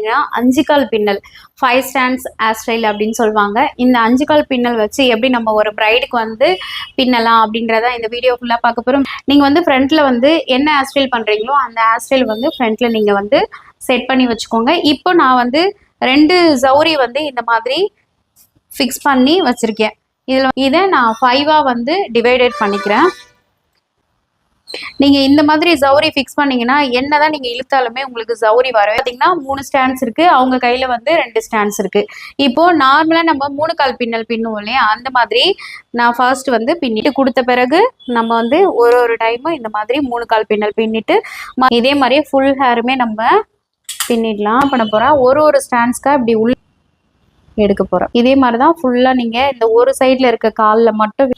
பார்த்தீங்கன்னா அஞ்சு கால் பின்னல். ஃபைவ் ஸ்டாண்ட்ஸ் ஆஸ்டைல் அப்படின்னு சொல்லுவாங்க. இந்த அஞ்சு கால் பின்னல் வச்சு எப்படி நம்ம ஒரு பிரைடுக்கு வந்து பின்னலாம் அப்படின்றத இந்த வீடியோ ஃபுல்லாக பார்க்க போகிறோம் நீங்கள் வந்து ஃப்ரண்ட்டில் வந்து என்ன ஆஸ்டைல் பண்ணுறீங்களோ அந்த ஆஸ்டைல் வந்து ஃப்ரண்ட்டில் நீங்கள் வந்து செட் பண்ணி வச்சுக்கோங்க. இப்போ நான் வந்து ரெண்டு ஜவுரி வந்து இந்த மாதிரி ஃபிக்ஸ் பண்ணி வச்சுருக்கேன். இதில் இதை நான் ஃபைவாக வந்து டிவைடட் பண்ணிக்கிறேன். நீங்கள் இந்த மாதிரி ஜவுரி ஃபிக்ஸ் பண்ணீங்கன்னா என்னதான் நீங்கள் இழுத்தாலுமே உங்களுக்கு ஜவுரி வரவே பார்த்தீங்கன்னா மூணு ஸ்டாண்ட்ஸ் இருக்கு. அவங்க கையில் வந்து ரெண்டு ஸ்டாண்ட்ஸ் இருக்கு. இப்போ நார்மலாக நம்ம மூணு கால் பின்னல் பின்னுவோம் இல்லையா? அந்த மாதிரி நான் ஃபர்ஸ்ட் வந்து பின்னிட்டு கொடுத்த பிறகு நம்ம வந்து ஒரு ஒரு டைமும் இந்த மாதிரி மூணு கால் பின்னல் பின்னிட்டு இதே மாதிரியே ஃபுல் ஹேருமே நம்ம பின்னிடலாம். பண்ண போகிறோம் ஒரு ஒரு ஸ்டாண்ட்ஸ்க்காக இப்படி உள்ள எடுக்க போகிறோம் இதே மாதிரி தான் ஃபுல்லாக நீங்கள் இந்த ஒரு சைடில் இருக்க காலில் மட்டும்